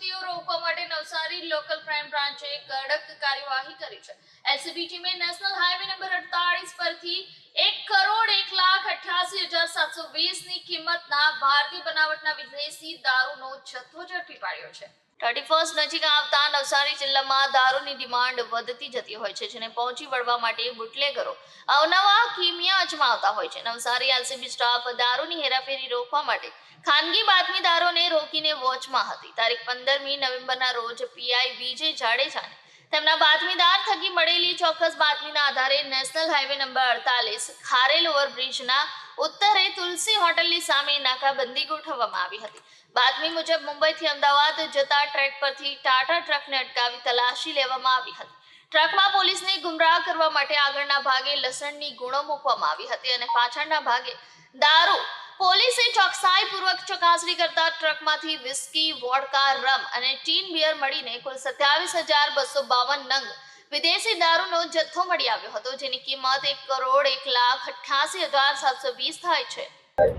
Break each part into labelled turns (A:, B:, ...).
A: પ્રવૃત્તિઓ રોકવા માટે નવસારી લોકલ ક્રાઇમ બ્રાન્ચે કડક કાર્યવાહી કરી છે. એલસીબી ટીમે નેશનલ હાઈવે નંબર અડતાળીસ પરથી એક કરોડ એક લાખ અઠ્યાસી હજાર સાતસો વીસની કિંમતના ભારતીય બનાવટના વિદેશી દારૂનો જથ્થો ઝડપી પાડ્યો છે. થર્ટી ફર્સ્ટ નજીક આવતા નવસારી જિલ્લામાં દારૂની ડિમાન્ડ વધતી જતી હોય છે, જેને પહોંચી વળવા માટે બુટલેગરો અવનવા કિમિયા અજમાવતા હોય છે. નવસારી એલસીબી સ્ટાફ દારૂની હેરાફેરી રોકવા માટે ખાનગી બાતમીદારોને રોકીને વોચમાં હતી. તારીખ પંદરમી નવેમ્બરના રોજ પીઆઈ વિજય જાડેજાને તેમના બાતમીદાર થકી મળેલી ચોક્કસ બાતમીના આધારે નેશનલ હાઈવે નંબર અડતાલીસ ખારેલ ઓવરબ્રિજના ઉત્તરે તુલસી હોટલની સામે નાકાબંધી ગોઠવવામાં આવી હતી. બાતમી મુજબ મુંબઈથી અમદાવાદ જતા ટ્રેક પરથી ટાટા ટ્રકને અટકાવી તલાશી લેવામાં આવી હતી. ટ્રકમાં પોલીસને ગુમરાહ કરવા માટે આગળના ભાગે લસણની ગુણો મૂકવામાં આવી હતી અને પાછળના ભાગે દારૂ. પોલીસે ચોકસાઈપૂર્વક ચકાસણી કરતા ટ્રકમાંથી વિસ્કી, વોડકા, રમ અને ટીન બિયર મળીને કુલ સત્યાવીસ હજાર બસો બાવન નંગ વિદેશી દારૂનો જથ્થો મળી આવ્યો હતો, જેની કિંમત એક કરોડ એક લાખ અઠ્યાસી હજાર સાતસો વીસ થાય છે.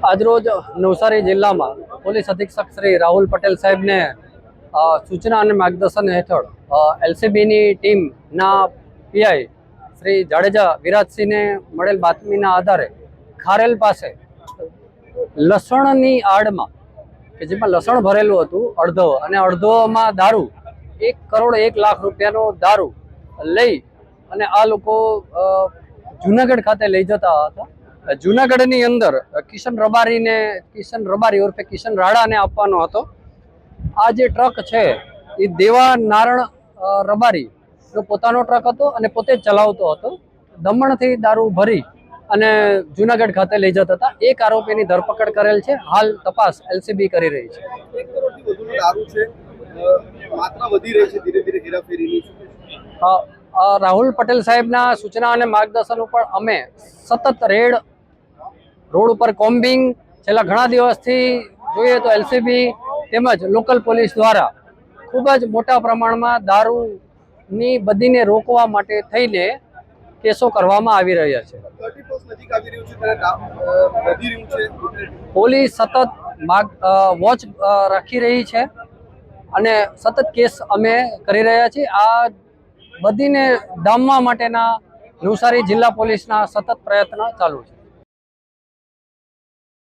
B: આજરોજ નવસારી જિલ્લામાં પોલીસ અધિક્ષક શ્રી રાહુલ પટેલ સાહેબને સૂચના અને માર્ગદર્શન હેઠળ એલસીબીની ટીમના પીઆઈ શ્રી જાડેજા વિરાજસિંહને મળેલ બાતમીના આધારે ખારેલ પાસે લસણની આડમાં, કે જેમાં લસણ ભરેલું હતું અડધો, અને અડધોમાં દારૂ, એક કરોડ એક લાખ રૂપિયાનો દારૂ લઈ અને આ લોકો જુનાગઢ ખાતે લઈ જતા હતા. જુનાગઢની અંદર કિશન રબારીને, કિશન રબારી ઉર્ફે કિશન રાડાને આપવાનો હતો. આ જે ટ્રક છે, એ દેવા નારણ રબારી પોતાનો ટ્રક હતો અને પોતે ચલાવતો હતો. દમણથી દારૂ ભરી અને જુનાગઢ ખાતે લઈ જતા હતા. એક આરોપીની ધરપકડ કરેલ છે. હાલ તપાસ એલસીબી કરી રહી છે. રાહુલ પટેલ સાહેબના સૂચના અને માર્ગદર્શન ઉપર અમે સતત રેડ રોડ ઉપર કોમ્બિંગ છેલ્લા ઘણા દિવસથી જોઈએ તો એલસીબી તેમજ લોકલ પોલીસ દ્વારા ખૂબ જ મોટા પ્રમાણમાં દારૂની બદીને રોકવા માટે થઈને કેસો કરવામાં આવી રહ્યા છે.
C: 31 નજીક આવી રહ્યું છે ત્યારે દા- અ, વધી રહ્યું છે.
B: પોલીસ સતત માગ વોચ રાખી રહી છે અને સતત કેસ અમે કરી રહ્યા છીએ. આ બધીને ડામવા માટેના નવસારી જિલ્લા પોલીસના સતત પ્રયત્ન ચાલુ છે.